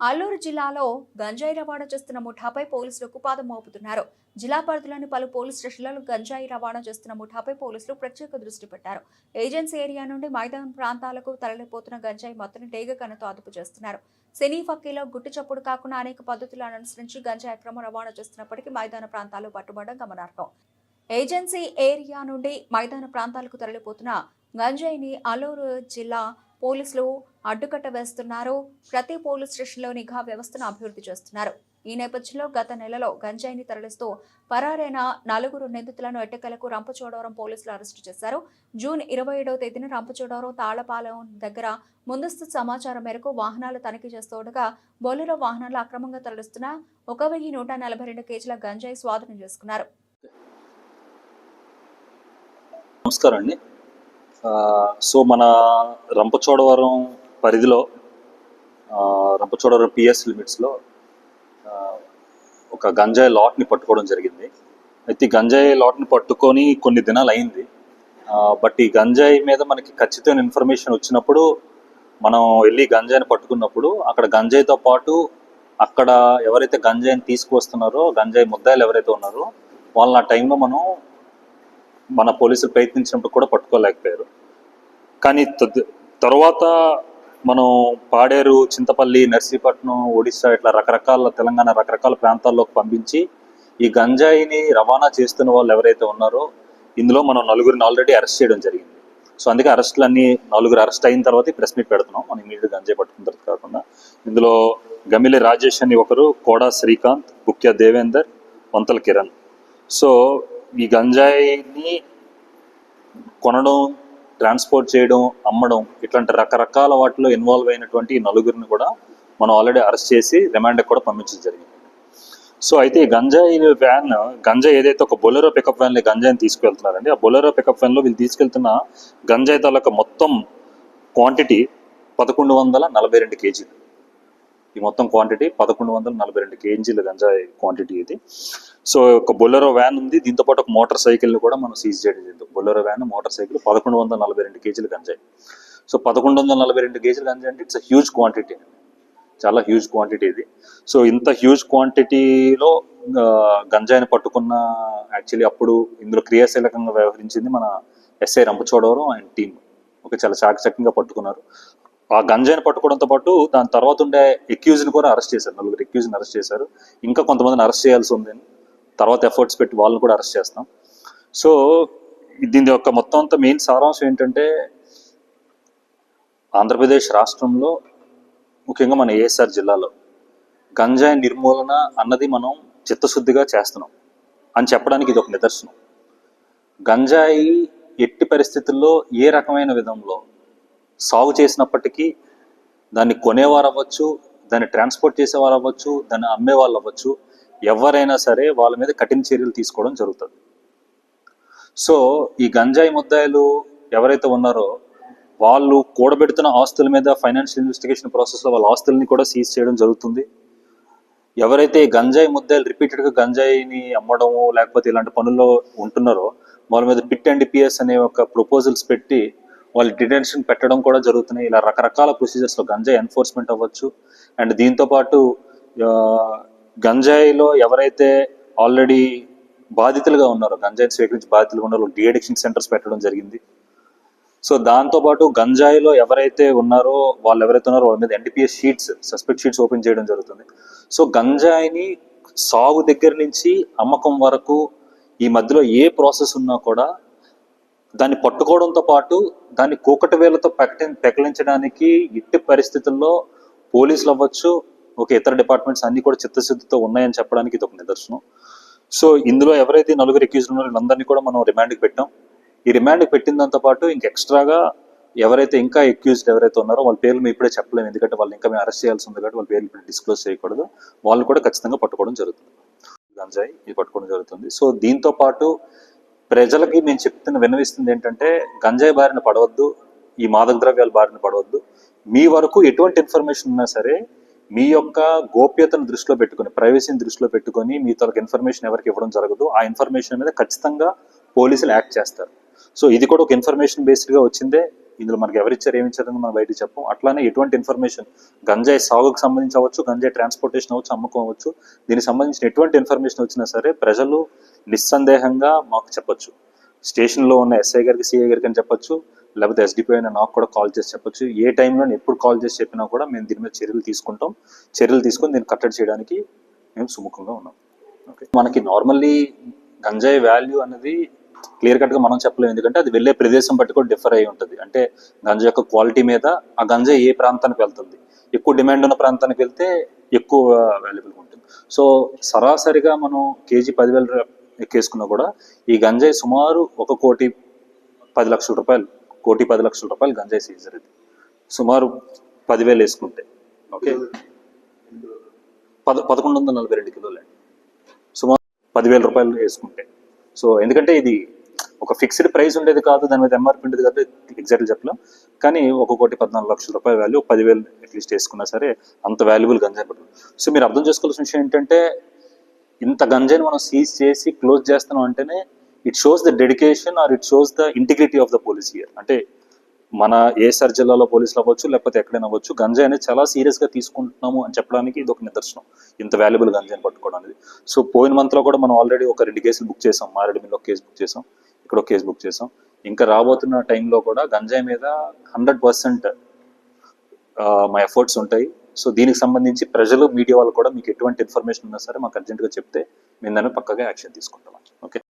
అల్లూరు జిల్లాలో గంజాయి రవాణా చేస్తున్న ముఠాపై పోలీసులు కుపాదం మోపుతున్నారు. జిల్లా పరిధిలోని పలు పోలీస్ స్టేషన్లలో గంజాయి రవాణా చేస్తున్న ముఠాపై పోలీసులు ప్రత్యేక దృష్టి పెట్టారు. ఏజెన్సీ ఏరియా నుండి మైదానం ప్రాంతాలకు తరలిపోతున్న గంజాయి మొత్తం డేగ కన్నుతో అదుపు చేస్తున్నారు. సినీ ఫక్కీలో గుట్టు చప్పుడు కాకుండా అనేక పద్ధతులను అనుసరించి గంజాయి అక్రమ రవాణా చేస్తున్నప్పటికీ మైదాన ప్రాంతాలు పట్టుబడడం గమనార్హం. ఏజెన్సీ ఏరియా నుండి మైదాన ప్రాంతాలకు తరలిపోతున్న గంజాయిని అల్లూరు జిల్లా పోలీసులు అడ్డుకట్ట వేస్తున్నారు. ప్రతి పోలీస్ స్టేషన్లో నిఘా వ్యవస్థను అభివృద్ధి చేస్తున్నారు. ఈ నేపథ్యంలో గత నెలలో గంజాయిని తరలిస్తూ పరారైన నలుగురు నిందితులను ఎట్టకలకు రంపచోడవరం పోలీసులు అరెస్టు చేశారు. జూన్ ఇరవై ఏడవ తేదీన రంపచోడవరం తాళపాలెం దగ్గర ముందస్తు సమాచారం మేరకు వాహనాలు తనిఖీ చేస్తుండగా బొలెరో వాహనాలు అక్రమంగా తరలిస్తున్న ఒక వెయ్యి నూట నలభై రెండు కేజీల గంజాయి స్వాధీనం చేసుకున్నారు. నమస్కారం అండి. సో మన రంపచోడవరం పరిధిలో రంపచోడవరం పిఎస్ లిమిట్స్లో ఒక గంజాయి లాట్ని పట్టుకోవడం జరిగింది. అయితే ఈ గంజాయి లాట్ని పట్టుకొని కొన్ని దినాలు అయింది. బట్ ఈ గంజాయి మీద మనకి ఖచ్చితమైన ఇన్ఫర్మేషన్ వచ్చినప్పుడు మనం వెళ్ళి గంజాయిని పట్టుకున్నప్పుడు అక్కడ గంజాయితో పాటు అక్కడ ఎవరైతే గంజాయిని తీసుకువస్తున్నారో గంజాయి ముద్దాయిలు ఎవరైతే ఉన్నారో వాళ్ళని ఆ టైంలో మనం మన పోలీసులు ప్రయత్నించినప్పుడు కూడా పట్టుకోలేకపోయారు. కానీ తర్వాత మనం పాడేరు చింతపల్లి నర్సీపట్నం ఒడిశా ఇట్లా రకరకాల తెలంగాణ రకరకాల ప్రాంతాల్లోకి పంపించి ఈ గంజాయిని రవాణా చేస్తున్న వాళ్ళు ఎవరైతే ఉన్నారో ఇందులో మనం నలుగురిని ఆల్రెడీ అరెస్ట్ చేయడం జరిగింది. సో అందుకే అరెస్టులన్నీ నలుగురు అరెస్ట్ అయిన తర్వాత ప్రెస్ మీట్ పెడుతున్నాం. మనం ఇమీడియట్ గంజాయి పట్టుకున్న తర్వాత కాకుండా. ఇందులో గమిలి రాజేష్ అని ఒకరు కోడా శ్రీకాంత్ బుక్యా దేవేందర్ వంతల కిరణ్. సో ఈ గంజాయిని కొనడం ట్రాన్స్పోర్ట్ చేయడం అమ్మడం ఇట్లాంటి రకరకాల వాటిలో ఇన్వాల్వ్ అయినటువంటి ఈ నలుగురిని కూడా మనం ఆల్రెడీ అరెస్ట్ చేసి రిమాండ్కి కూడా పంపించడం జరిగింది. సో అయితే ఈ గంజాయి వ్యాన్ గంజాయి ఏదైతే ఒక బొలెరో పికప్ వ్యాన్లో గంజాయిని తీసుకువెళ్తున్నారండి ఆ బొలెరో పికప్ వ్యాన్లో వీళ్ళు తీసుకెళ్తున్న గంజాయి తాలూకా మొత్తం క్వాంటిటీ పదకొండు వందల నలభై రెండు కేజీలు. ఈ మొత్తం క్వాంటిటీ పదకొండు వందల నలభై రెండు కేజీల గంజాయి క్వాంటిటీ ఇది. సో ఒక బొలెరో వ్యాన్ ఉంది. దీంతో పాటు ఒక మోటార్ సైకిల్ కూడా మనం సీజ్ చేయడం జరిగింది. బొలెరో వ్యాన్ మోటార్ సైకిల్ పదకొండు వందల నలభై రెండు కేజీల గంజాయి. సో పదకొండు వందల నలభై రెండు కేజీలు గంజాయి అంటే ఇట్స్ హ్యూజ్ క్వాంటిటీ చాలా హ్యూజ్ క్వాంటిటీ ఇది. సో ఇంత హ్యూజ్ క్వాంటిటీలో గంజాయిని పట్టుకున్న యాక్చువల్లీ అప్పుడు ఇందులో క్రియాశీలకంగా వ్యవహరించింది మన SI Rampachodavaram and team okay చాలా చాకచక్యంగా పట్టుకున్నారు. ఆ గంజాయిని పట్టుకోవడంతో పాటు దాని తర్వాత ఉండే ఎక్యూజ్ని కూడా అరెస్ట్ చేశారు. నలుగురు ఎక్యూజ్ని అరెస్ట్ చేశారు. ఇంకా కొంతమందిని అరెస్ట్ చేయాల్సి ఉంది. తర్వాత ఎఫర్ట్స్ పెట్టి వాళ్ళని కూడా అరెస్ట్ చేస్తాం. సో దీని యొక్క మొత్తం అంతా మెయిన్ సారాంశం ఏంటంటే ఆంధ్రప్రదేశ్ రాష్ట్రంలో ముఖ్యంగా మన ఏఎస్ఆర్ జిల్లాలో గంజాయి నిర్మూలన అన్నది మనం చిత్తశుద్ధిగా చేస్తున్నాం అని చెప్పడానికి ఇది ఒక నిదర్శనం. గంజాయి ఎట్టి పరిస్థితుల్లో ఏ రకమైన విధంలో సాగు చేసినప్పటికీ దాన్ని కొనేవారు అవ్వచ్చు దాన్ని ట్రాన్స్పోర్ట్ చేసేవారు అవ్వచ్చు దాన్ని అమ్మేవాళ్ళు అవ్వచ్చు ఎవరైనా సరే వాళ్ళ మీద కఠిన చర్యలు తీసుకోవడం జరుగుతుంది. సో ఈ గంజాయి ముద్దాయిలు ఎవరైతే ఉన్నారో వాళ్ళు కూడబెడుతున్న ఆస్తుల మీద ఫైనాన్షియల్ ఇన్వెస్టిగేషన్ ప్రాసెస్లో వాళ్ళ ఆస్తుల్ని కూడా సీజ్ చేయడం జరుగుతుంది. ఎవరైతే గంజాయి ముద్దాయిలు రిపీటెడ్గా గంజాయిని అమ్మడము లేకపోతే ఇలాంటి పనుల్లో ఉంటున్నారో వాళ్ళ మీద పిట్ అండ్ పిఎస్ అనే ఒక ప్రపోజల్స్ పెట్టి వాళ్ళు డిటెన్షన్ పెట్టడం కూడా జరుగుతున్నాయి. ఇలా రకరకాల ప్రొసీజర్స్లో గంజాయి ఎన్ఫోర్స్మెంట్ అవ్వచ్చు. అండ్ దీంతో పాటు గంజాయిలో ఎవరైతే ఆల్రెడీ బాధితులుగా ఉన్నారో గంజాయిని స్వీకరించి బాధితులుగా ఉన్నారో డిఅడిక్షన్ సెంటర్స్ పెట్టడం జరిగింది. సో దాంతోపాటు గంజాయిలో ఎవరైతే ఉన్నారో వాళ్ళు ఎవరైతే ఉన్నారో వాళ్ళ మీద NDPS sheets suspect sheets open చేయడం జరుగుతుంది. సో గంజాయిని సాగు దగ్గర నుంచి అమ్మకం వరకు ఈ మధ్యలో ఏ ప్రాసెస్ ఉన్నా కూడా దాన్ని పట్టుకోవడంతో పాటు దాన్ని కూకటి వేలతో ప్రకటి ప్రకటించడానికి ఎట్టి పరిస్థితుల్లో పోలీసులు అవ్వచ్చు ఒక ఇతర డిపార్ట్మెంట్స్ అన్ని కూడా చిత్తశుద్ధితో ఉన్నాయని చెప్పడానికి ఇది ఒక నిదర్శనం. సో ఇందులో ఎవరైతే నలుగురు ఎక్యూజ్ ఉన్నారో వీళ్ళందరినీ కూడా మనం రిమాండ్కి పెట్టాం. ఈ రిమాండ్కి పెట్టిన దాంతో పాటు ఇంక ఎక్స్ట్రాగా ఎవరైతే ఇంకా ఎక్యూజ్డ్ ఎవరైతే ఉన్నారో వాళ్ళ పేర్లు మేము ఇప్పుడే చెప్పలేము ఎందుకంటే వాళ్ళు ఇంకా మేము అరెస్ట్ చేయాల్సి ఉంది కాబట్టి వాళ్ళ పేర్లు ఇప్పుడు డిస్క్లోజ్ చేయకూడదు. వాళ్ళు కూడా ఖచ్చితంగా పట్టుకోవడం జరుగుతుంది. గంజాయి ఇది పట్టుకోవడం జరుగుతుంది. సో దీంతో పాటు ప్రజలకి మేము చెప్తున్న విన్నవిస్తుంది ఏంటంటే గంజాయి బారిన పడవద్దు ఈ మాదక ద్రవ్యాల బారిన పడవద్దు. మీ వరకు ఎటువంటి ఇన్ఫర్మేషన్ ఉన్నా సరే మీ యొక్క గోప్యతను దృష్టిలో పెట్టుకుని ప్రైవసీని దృష్టిలో పెట్టుకొని మీ తొలక ఇన్ఫర్మేషన్ ఎవరికి ఇవ్వడం జరగదు. ఆ ఇన్ఫర్మేషన్ మీద ఖచ్చితంగా పోలీసులు యాక్ట్ చేస్తారు. సో ఇది కూడా ఒక ఇన్ఫర్మేషన్ బేస్డ్గా వచ్చిందే. ఇందులో మనకి ఎవరిచ్చారు ఏమిచ్చారని మనం బయట చెప్పం. అట్లానే ఎటువంటి ఇన్ఫర్మేషన్ గంజాయి సాగుకు సంబంధించి అవ్వచ్చు గంజాయి ట్రాన్స్పోర్టేషన్ అవ్వచ్చు అమ్మకం అవ్వచ్చు దీనికి సంబంధించిన ఎటువంటి ఇన్ఫర్మేషన్ వచ్చినా సరే ప్రజలు నిస్సందేహంగా మాకు చెప్పొచ్చు. స్టేషన్లో ఉన్న ఎస్ఐ గారికి సిఐ గారికి అని చెప్పొచ్చు. లేకపోతే ఎస్డిపి అయినా నాకు కూడా కాల్ చేసి చెప్పొచ్చు. ఏ టైంలో ఎప్పుడు కాల్ చేసి చెప్పినా కూడా మేము దీని మీద చర్యలు తీసుకుంటాం. చర్యలు తీసుకొని దీన్ని కట్టడి చేయడానికి మేము సుముఖంగా ఉన్నాం. ఓకే. మనకి నార్మల్లీ గంజాయి వాల్యూ అనేది క్లియర్ కట్గా మనం చెప్పలేము. ఎందుకంటే అది వెళ్ళే ప్రదేశం బట్టి కూడా డిఫర్ అయి ఉంటుంది. అంటే గంజా యొక్క క్వాలిటీ మీద ఆ గంజా ఏ ప్రాంతానికి వెళ్తుంది? ఎక్కువ డిమాండ్ ఉన్న ప్రాంతానికి వెళ్తే ఎక్కువ వాల్యుబుల్గా ఉంటుంది. సో సరాసరిగా మనం కేజీ పదివేల ఎక్కేసుకున్నా కూడా ఈ గంజాయి సుమారు ఒక కోటి పది లక్షల రూపాయలు కోటి పది లక్షల రూపాయలు గంజాయి సీజర్ ఇది సుమారు పదివేలు వేసుకుంటే ఓకే? పద పదకొండు వందల నలభై రెండు కిలోలు. సుమారు పదివేల రూపాయలు వేసుకుంటే. సో ఎందుకంటే ఇది ఒక ఫిక్స్డ్ ప్రైస్ ఉండేది కాదు దాని మీద ఎంఆర్పి ఉండేది కాదు ఎగ్జాక్ట్లీ చెప్పలేం. కానీ ఒక కోటి పద్నాలుగు లక్షల రూపాయల వాల్యూ పదివేలు అట్లీస్ట్ వేసుకున్నా సరే అంత వాల్యుబుల్ గంజాయి పడుతుంది సో మీరు అర్థం చేసుకోవాల్సిన విషయం ఏంటంటే ఇంత గంజాయిని మనం సీజ్ చేసి క్లోజ్ చేస్తున్నాం అంటేనే it shows the dedication or it shows the integrity of the police year అంటే మన ఏఎస్ఆర్ జిల్లాలో పోలీసులు అవ్వచ్చు లేకపోతే ఎక్కడైనా అవ్వచ్చు గంజాయి అనేది చాలా సీరియస్గా తీసుకుంటున్నాము అని చెప్పడానికి ఇది ఒక నిదర్శనం. ఇంత వాల్యుబుల్ గంజాయిని పట్టుకోవడం అనేది. సో పోయిన మంత్లో కూడా మనం ఆల్రెడీ ఒక రెండు కేసులు బుక్ చేసాం. మారేడుమిల్లి కేసు బుక్ చేసాం. ఇక్కడ ఒక కేసు బుక్ చేసాం. ఇంకా రాబోతున్న టైంలో కూడా గంజాయి మీద హండ్రెడ్ పర్సెంట్ మా ఎఫర్ట్స్ ఉంటాయి. సో దీనికి సంబంధించి ప్రజలు మీడియా వాళ్ళు కూడా మీకు ఎటువంటి ఇన్ఫర్మేషన్ ఉన్నా సరే మాకు అర్జెంట్గా చెప్తే మేము దాన్ని పక్కగా యాక్షన్ తీసుకుంటాం. ఓకే?